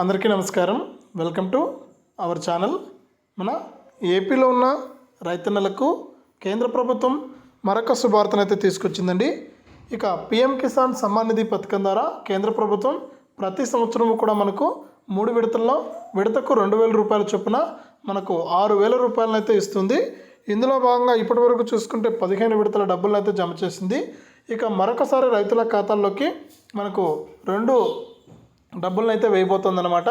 అందరికీ నమస్కారం. Welcome to our channel మన ఏపీలో ఉన్న రైతన్నలకు కేంద్ర ప్రభుత్వం మరొక శుభార్తనైతే తీసుకొచ్చిందండి. ఇక పిఎం కిసాన్ సమ్మాన్ నిధి పథకం ద్వారా కేంద్ర ప్రభుత్వం ప్రతి సంవత్సరం కూడా మనకు మూడు విడతల్లో విడతకు రెండు వేల రూపాయల చొప్పున మనకు ఆరు వేల రూపాయలను అయితే ఇస్తుంది. ఇందులో భాగంగా ఇప్పటి వరకు చూసుకుంటే పదిహేను విడతల డబ్బులను అయితే జమ చేసింది. ఇక మరొకసారి రైతుల ఖాతాల్లోకి మనకు రెండు డబ్బులను అయితే వేయబోతుందన్నమాట.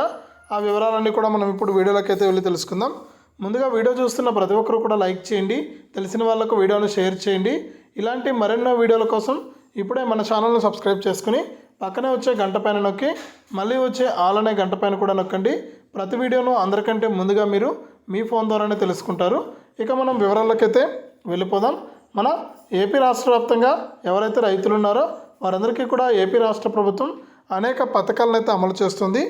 ఆ వివరాలన్నీ కూడా మనం ఇప్పుడు వీడియోలోకి అయితే వెళ్ళి తెలుసుకుందాం. ముందుగా వీడియో చూస్తున్న ప్రతి ఒక్కరు కూడా లైక్ చేయండి తెలిసిన వాళ్ళకు వీడియోను షేర్ చేయండి. ఇలాంటి మరెన్నో వీడియోల కోసం ఇప్పుడే మన ఛానల్ను సబ్స్క్రైబ్ చేసుకుని పక్కనే వచ్చే గంట పైన నొక్కి మళ్ళీ వచ్చే ఆల్ అనే గంట పైన కూడా నొక్కండి. ప్రతి వీడియోను అందరికంటే ముందుగా మీరు మీ ఫోన్ ద్వారానే తెలుసుకుంటారు. ఇక మనం వివరాలకైతే వెళ్ళిపోదాం. మన ఏపీ రాష్ట్ర వ్యాప్తంగా ఎవరైతే రైతులు ఉన్నారో వారందరికీ కూడా ఏపీ రాష్ట్ర ప్రభుత్వం అనేక పథకాలను అయితే అమలు చేస్తుంది.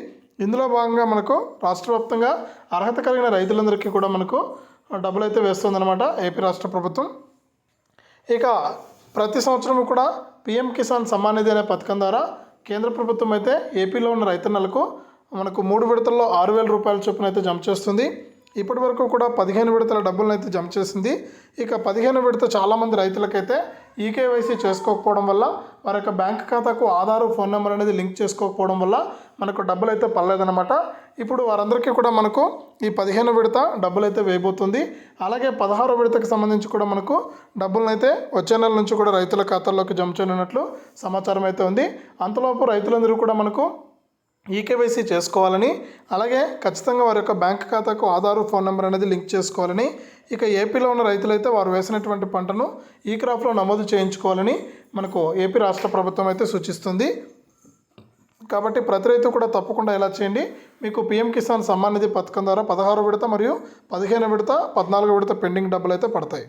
ఇందులో భాగంగా మనకు రాష్ట్ర వ్యాప్తంగా అర్హత కలిగిన రైతులందరికీ కూడా మనకు డబ్బులు అయితే వేస్తుందన్నమాట ఏపీ రాష్ట్ర ప్రభుత్వం. ఇక ప్రతి సంవత్సరం కూడా పిఎం కిసాన్ సమ్మాన్ నిధి అనే పథకం ద్వారా కేంద్ర ప్రభుత్వం అయితే ఏపీలో ఉన్న రైతన్నలకు మనకు మూడు విడతల్లో ఆరు వేల రూపాయల చొప్పున అయితే జమ చేస్తుంది. ఇప్పటి వరకు కూడా పదిహేను విడతల డబ్బులను అయితే జమ చేసింది. ఇక పదిహేను విడత చాలామంది రైతులకైతే ఈకేవైసీ చేసుకోకపోవడం వల్ల వారి యొక్క బ్యాంక్ ఖాతాకు ఆధారు ఫోన్ నెంబర్ అనేది లింక్ చేసుకోకపోవడం వల్ల మనకు డబ్బులు అయితే పర్లేదనమాట ఇప్పుడు వారందరికీ కూడా మనకు ఈ పదిహేను విడత డబ్బులు అయితే వేయబోతుంది. అలాగే పదహారు విడతకు సంబంధించి కూడా మనకు డబ్బులను అయితే వచ్చే నెల నుంచి కూడా రైతుల ఖాతాల్లోకి జమ చేయనున్నట్లు సమాచారం అయితే ఉంది. అంతలోపు రైతులందరూ కూడా మనకు ఈకేవైసీ చేసుకోవాలని అలాగే ఖచ్చితంగా వారి యొక్క బ్యాంక్ ఖాతాకు ఆధారు ఫోన్ నెంబర్ అనేది లింక్ చేసుకోవాలని ఇక ఏపీలో ఉన్న రైతులైతే వారు వేసినటువంటి పంటను ఈ క్రాప్లో నమోదు చేయించుకోవాలని మనకు ఏపీ రాష్ట్ర ప్రభుత్వం అయితే సూచిస్తుంది. కాబట్టి ప్రతి రైతు కూడా తప్పకుండా ఇలా చేయండి? మీకు పిఎం కిసాన్ సమ్మాన్ నిధి పథకం ద్వారా పదహారు విడత మరియు పదిహేను విడత పద్నాలుగు విడత పెండింగ్ డబ్బులు అయితే పడతాయి.